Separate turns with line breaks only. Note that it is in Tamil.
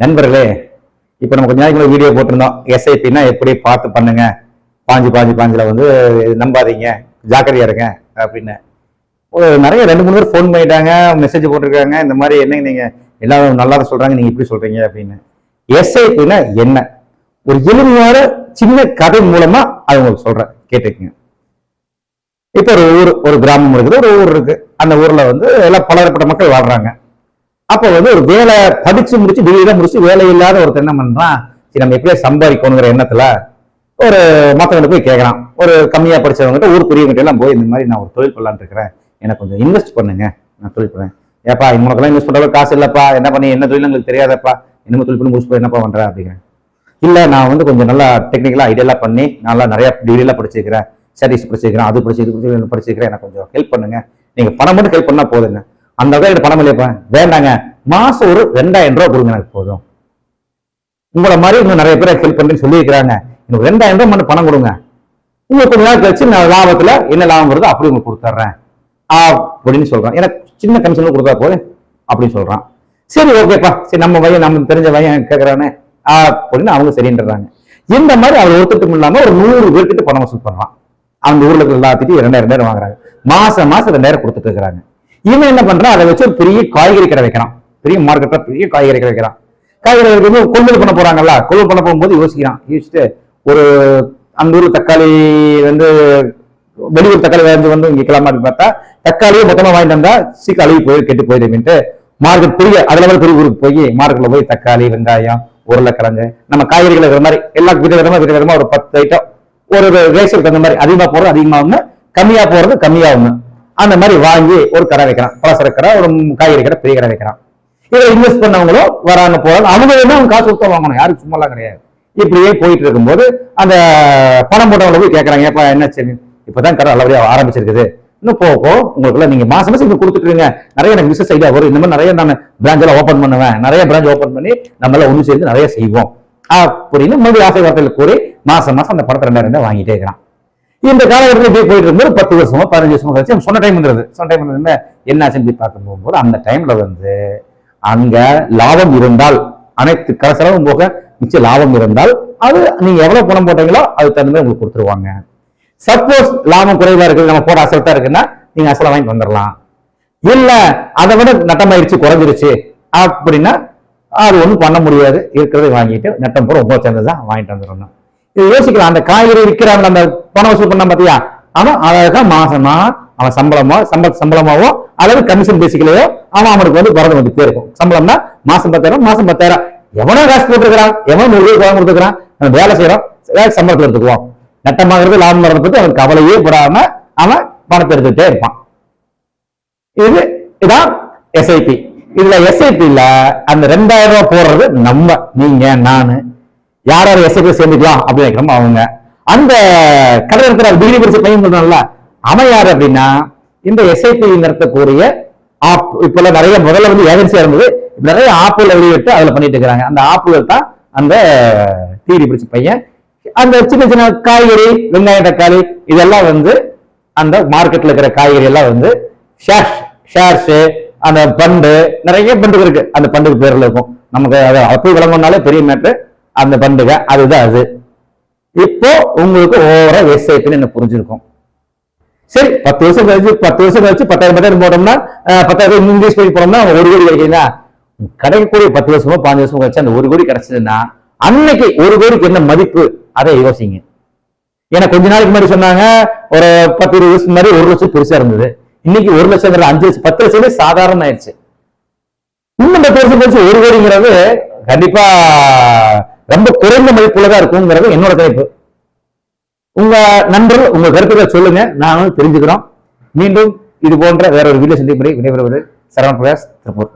நண்பர்களே இப்போ நம்ம கொஞ்ச நாளைக்கு வீடியோ போட்டிருந்தோம். எஸ்ஐபின்னா எப்படி பார்த்து பண்ணுங்க? பாஞ்சு பாஞ்சு பாஞ்சில் வந்து நம்பாதீங்க. ஜாக்கிரதையா இருங்க அப்படின்னு. ஒரு நிறைய ரெண்டு மூணு பேர் ஃபோன் பண்ணிட்டாங்க மெசேஜ் போட்டிருக்காங்க. இந்த மாதிரி என்ன நீங்க எல்லாரும் நல்லா சொல்கிறாங்க சொல்றாங்க நீங்க இப்படி சொல்றீங்க அப்படின்னு. எஸ்ஐபின்னா என்ன? ஒரு எளிமையான சின்ன கதை மூலமா அது உங்களுக்கு சொல்றேன். கேட்டுக்கோங்க. இப்போ ஒரு ஊர் ஒரு கிராமம் இருக்குது ஒரு ஊர் இருக்கு. அந்த ஊர்ல வந்து எல்லாம் பலதரப்பட்ட மக்கள் வாழ்றாங்க. அப்போ வந்து ஒரு வேலை படிச்சு முடிச்சு டிகிரி முடிச்சு வேலை இல்லாத ஒருத்தர் என்ன பண்றான்? சரி நம்ம எப்படியா சம்பாதிக்கணுங்கிற எண்ணத்துல ஒரு மற்றவங்களுக்கு போய் கேட்கறான் ஒரு கம்மியா படிச்சவங்ககிட்ட ஊர் பெரியவங்கிட்ட எல்லாம் போய் இந்த மாதிரி நான் ஒரு தொழில் பண்ணலான்னு இருக்கிறேன். எனக்கு கொஞ்சம் இன்வெஸ்ட் பண்ணுங்க. நான் தொழில் பண்ணேன் ஏப்பா இவங்களுக்கெல்லாம் இன்வெஸ்ட் பண்ற காசு இல்லப்பா. என்ன பண்ணி என்ன தொழில் உங்களுக்கு தெரியாதப்பா. என்ன தொழில் பண்ணி முடிச்சு போய் என்னப்பா பண்றேன் அப்படிங்கிறேன் இல்ல நான் வந்து கொஞ்சம் நல்லா டெக்னிக்கலா ஐடியாலாம் பண்ணி நல்லா நிறைய டிகிரிலாம் படிச்சிருக்கிறேன். ஸ்டடிஸ் படிச்சிருக்கிறேன் அது படிச்சு இது படிச்சு படிச்சிருக்கிறேன். எனக்கு கொஞ்சம் ஹெல்ப் பண்ணுங்க. நீங்க பணம் மட்டும் ஹெல்ப் பண்ணா போதுங்க. அந்த வகையில் பணம் இல்லையப்பா. வேண்டாங்க. மாசம் ஒரு ரெண்டாயிரம் ரூபாய் கொடுங்க எனக்கு போதும். உங்களை மாதிரி இன்னும் நிறைய பேர் ஹெல்ப் பண்ணுறேன்னு சொல்லியிருக்கிறாங்க. எனக்கு ரெண்டாயிரம் ரூபாய் மட்டும் பணம் கொடுங்க. உங்களுக்கு கொஞ்ச நாள் கழிச்சு நான் லாபத்தில் என்ன லாபம் வருதோ அப்படி உங்களுக்கு கொடுத்துட்றேன் அப்படின்னு சொல்கிறான் எனக்கு சின்ன கமிஷன் கொடுத்தா போதும் அப்படின்னு சொல்கிறான் சரி ஓகேப்பா. சரி நம்ம பையன் நம்ம தெரிஞ்ச பையன் ஆ அப்படின்னு அவங்க சரின்றாங்க இந்த மாதிரி அவர் ஒருத்தருக்கும் இல்லாமல் ஒரு நூறு பேர்கிட்ட பணம் வசூல் பண்ணுறான் அந்த ஊரில் இருக்கிற எல்லாத்திட்டையும் ரெண்டாயிரம் ரெண்டாயிரம் வாங்குறாங்க. மாசம் மாசம் ரெண்டாயிரம் கொடுத்துட்டு இருக்கிறாங்க. இவன் என்ன பண்றான்? அதை வச்சு ஒரு பெரிய காய்கறி கடை வைக்கிறான். பெரிய மார்க்கெட்ல பெரிய காய்கறி கடை வைக்கிறான். காய்கறி கடை வந்து கொள்முதல் பண்ண போறாங்கல்ல? கொள்முதல் பண்ண போகும்போது யோசிக்கிறான். யோசிச்சுட்டு ஒரு அந்த தக்காளி வந்து வெளியூர் தக்காளி வாங்கி வந்து இங்கே கிளம்ப பார்த்தா தக்காளியே மொத்தமாக வாங்கிட்டு வந்தா சீக்கிரம் அழுகி போய் கெட்டு போயிருமின்ட்டு மார்க்கெட் பெரிய அதில் வந்து பெரிய ஊருக்கு போய் மார்க்கெட்டில் போய் தக்காளி வெங்காயம் உருளைக்கிழங்கு நம்ம காய்கறிகள் இருக்கிற மாதிரி எல்லா வித வீட்டில் வித விதமா ஒரு பத்து ஐட்டம் ஒரு ரேஷனுக்கு தகுந்த மாதிரி அதிகமாக போகிறது அதிகமாக ஒன்று கம்மியாக போகிறது கம்மியாக ஒன்று அந்த மாதிரி வாங்கி ஒரு கடை வைக்கிறான். பலசர கடை ஒரு காய்கறி கடை பெரிய கடை வைக்கிறான். இதில் இன்வெஸ்ட் பண்ணவங்களும் வராங்க போகிறாங்க அவங்க வேணும் அவங்க காசு கொடுத்தா வாங்கணும். யாரும் சும்மாலாம் கிடையாது. இப்படியே போயிட்டு இருக்கும்போது அந்த பணம் போட்டவங்களை போய் கேட்குறாங்க ஏப்பா என்ன சரி இப்போதான் கடை நல்லபடியாக ஆரம்பிச்சிருக்குது. இன்னும் போக போக உங்களுக்கு நீங்க மாசம் மாசம் இங்க கொடுத்துட்டுருங்க நிறைய எனக்கு பிசினஸ் ஐடியா வரும். இந்த மாதிரி நிறைய நான் பிராஞ்செல்லாம் ஓப்பன் பண்ணுவேன். நிறைய பிரான்ச் ஓப்பன் பண்ணி நம்மள ஒன்று சேர்ந்து நிறைய செய்வோம். அப்படின்னு மறுபடியும் ஆசை வார்த்தையில் கூறி மாசம் மாசம் அந்த பணத்தை ரெண்டாயிரம் வாங்கிட்டே இருக்கிறான். இந்த காலகட்டத்தில் இப்படி போயிட்டு இருக்கும்போது பத்து வருஷமோ பதினஞ்சு வருஷமோ கழிச்சு சொன்ன டைம் வந்துருது சொன்ன டைம் வந்து என்ன? ஆச்சுன்னு போய் பார்க்க போகும்போது அந்த டைம்ல வந்து அங்க லாபம் இருந்தால் அனைத்து கர செலவும் போக மிச்ச லாபம் இருந்தால் அது நீங்க எவ்வளவு பணம் போட்டீங்களோ அது தகுந்த மாதிரி உங்களுக்கு கொடுத்துருவாங்க. சப்போஸ் லாபம் குறைவா இருக்கு நம்ம போட அசல்ட்டா இருக்குன்னா நீங்க அசலை வாங்கி வந்துடலாம். இல்ல அதை விட நட்டமாயிருச்சு குறைஞ்சிருச்சு அப்படின்னா அது ஒன்றும் பண்ண முடியாது. இருக்கிறத வாங்கிட்டு நட்டம் பூரா உங்களை சேர்ந்ததான் வாங்கிட்டு வந்துடணும். யோசிக்கலாம். அந்த காய்கறி விற்கிறாங்க நம்ம பணம் வசூல் பண்ண பாத்தியா? அவன் அழகா மாசமா அவன் சம்பளமோ சம்ப சம்பளமாவோ அல்லது கமிஷன் பேசிக்கலையோ அவன் அவனுக்கு வந்து வரது வந்துட்டே இருக்கும். சம்பளம்னா மாசம் பத்தாயிரம் மாசம் பத்தாயிரம். எவனோ காசு போட்டுருக்கிறான் எவனோ நூறு ரூபாய் கொடுத்துருக்கான் நம்ம வேலை செய்யறோம் வேலை சம்பளத்தை எடுத்துக்குவோம். நட்டமாகிறது லாபம் வர்றதை பத்தி அவன் கவலையே படாம அவன் பணத்தை எடுத்துக்கிட்டே இருப்பான். இது இதான் எஸ்ஐபி இதுல எஸ்ஐபில அந்த ரெண்டாயிரம் ரூபாய் போடுறது நம்ம நீங்க நானு. யார் யார் எஸ்ஐபி சேர்ந்துக்கலாம் அப்படின்னு நினைக்கிறோமோ அவங்க. அந்த கடல் இருக்கிற டிகிரி படிச்ச பையன் சொல்றான்ல அவன் யார் அப்படின்னா இந்த எஸ்ஐபி நடத்தக்கூடிய ஆப் இப்ப நிறைய முதல்ல வந்து ஏஜென்சியா இருந்தது நிறைய ஆப்புல வெளியிட்டு அதில் பண்ணிட்டு இருக்கிறாங்க. அந்த ஆப்புகள் தான் அந்த டிகிரி படிச்ச பையன். அந்த சின்ன சின்ன காய்கறி வெங்காயம் தக்காளி இதெல்லாம் வந்து அந்த மார்க்கெட்ல இருக்கிற காய்கறி எல்லாம் வந்து ஷேர்ஸ் ஷேர்ஸ் அந்த பண்டு நிறைய பண்டுகள் இருக்கு. அந்த பண்டுக்கு பேர்ல இருக்கும். நமக்கு அதை அப்படி விளங்கணும்னாலே பெரிய மேட்டு அந்த பண்டிகை அதுதான் அது. இப்போ உங்களுக்கு ஓவரா எஸ்ஐபின்னு என்ன புரிஞ்சிருக்கும். சரி பத்து வருஷம் கழிச்சு பத்து வருஷம் கழிச்சு பத்தாயிரம் பத்தாயிரம் போட்டோம்னா அஹ், பத்தாயிரம் இங்கிலீஷ் போய் போனோம்னா ஒரு கோடி கிடைக்குதுன்னா கிடைக்கக்கூடிய பத்து வருஷமோ பாஞ்சு வருஷமோ கழிச்சு அந்த ஒரு கோடி கிடைச்சதுன்னா அன்னைக்கு ஒரு கோடிக்கு என்ன மதிப்பு? அதை யோசிங்க. ஏன்னா கொஞ்ச நாளைக்கு முன்னாடி சொன்னாங்க ஒரு பத்து இருபது வருஷம் முன்னாடி ஒரு லட்சம் பெருசா இருந்தது. இன்னைக்கு ஒரு லட்சம் அஞ்சு லட்சம் பத்து லட்சமே சாதாரண ஆயிடுச்சு இன்னும் பத்து வருஷம் கழிச்சு ஒரு கோடிங்கிறது கண்டிப்பா ரொம்ப குறைந்த மதிப்புள்ளதா இருக்குங்கிறது என்னோட கணிப்பு. உங்க நண்பர்கள் உங்க கருத்துக்களை சொல்லுங்க. நானும் தெரிஞ்சுக்கிறோம். மீண்டும் இது போன்ற வேற ஒரு வீடியோ சந்திப்பு முறை விடைபெறுவது சரவண பிரகாஷ் திருப்பூர்.